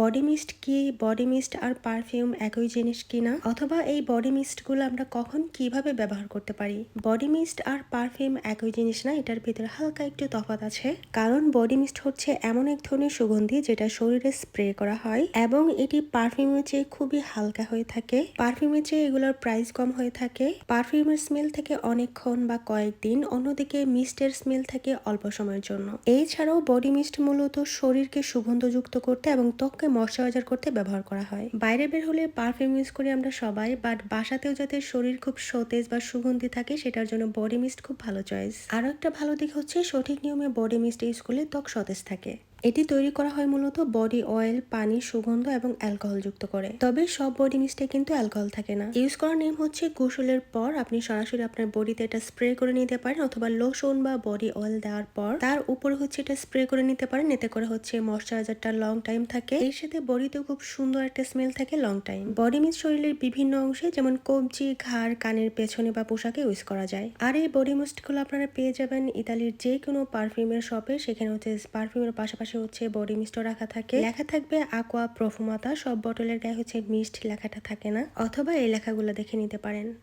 Body mist কি? Body mist আর perfume একই জিনিস কিনা অথবা এই বডি মিস্টগুলো আমরা কখন কীভাবে ব্যবহার করতে পারি? বডি মিস্ট আর পারফিউম একই জিনিস না, এটার ভিতরে হালকা একটু তফাৎ আছে। কারণ বডি মিস্ট হচ্ছে এমন এক ধরনের সুগন্ধি যেটা শরীরে স্প্রে করা হয় এবং এটি পারফিউমের চেয়ে খুবই হালকা হয়ে থাকে। পারফিউমের চেয়ে এগুলোর প্রাইস কম হয়ে থাকে। পারফিউমের স্মেল থেকে অনেকক্ষণ বা কয়েকদিন, অন্যদিকে মিস্টের স্মেল থেকে অল্প সময়ের জন্য। এছাড়াও বডি মিস্ট মূলত শরীরকে সুগন্ধযুক্ত করতে এবং ত্বককে ময়শ্চারাইজার করতে ব্যবহার করা হয়। বাইরে বের হলে পারফিউম ইউজ করি আমরা সবাই, বাট বাসাতেও যাতে শরীর খুব সতেজ বা সুগন্ধি থাকে সেটার জন্য বডি মিস্ট খুব ভালো চয়েস। আরও একটা ভালো দিক হচ্ছে সঠিক নিয়মে বডি মিস্ট ইউজ করলে ত্বক সতেজ থাকে। এটি তৈরি করা হয় মূলত বডি অয়েল, পানি, সুগন্ধ এবং অ্যালকোহল যুক্ত করে। তবে সব বডি মিস্টে কিন্তু অ্যালকোহল থাকে না। ইউজ করার নিয়ম হচ্ছে গোসলের পর আপনি সরাসরি আপনার বডিতে এটা স্প্রে করে নিতে পারেন অথবা লোশন বা বডি অয়েল দেওয়ার পর তার উপরে হচ্ছে এটা স্প্রে করে নিতে পারেন। এতে করে হচ্ছে ময়শ্চারাইজারটা লং টাইম থাকে। এর সাথে বডিতেও খুব সুন্দর একটা স্মেল থাকে লং টাইম। বডি মিস্ট শরীরের বিভিন্ন অংশে যেমন কবজি, ঘাড়, কানের পেছনে বা পোশাকে ইউজ করা যায়। আর এই বডি মিস্টগুলো আপনারা পেয়ে যাবেন ইতালির যে কোনো পারফিউমের শপে। সেখানে হচ্ছে পারফিউমের পাশাপাশি হচ্ছে বডি মিস্ট রাখা থাকে। লেখা থাকবে আকোয়া প্রফুমাতা সব বটলের গায়ে হচ্ছে মিস্ট লেখাটা থাকে না। অথবা এই লেখাগুলো দেখে নিতে পারেন।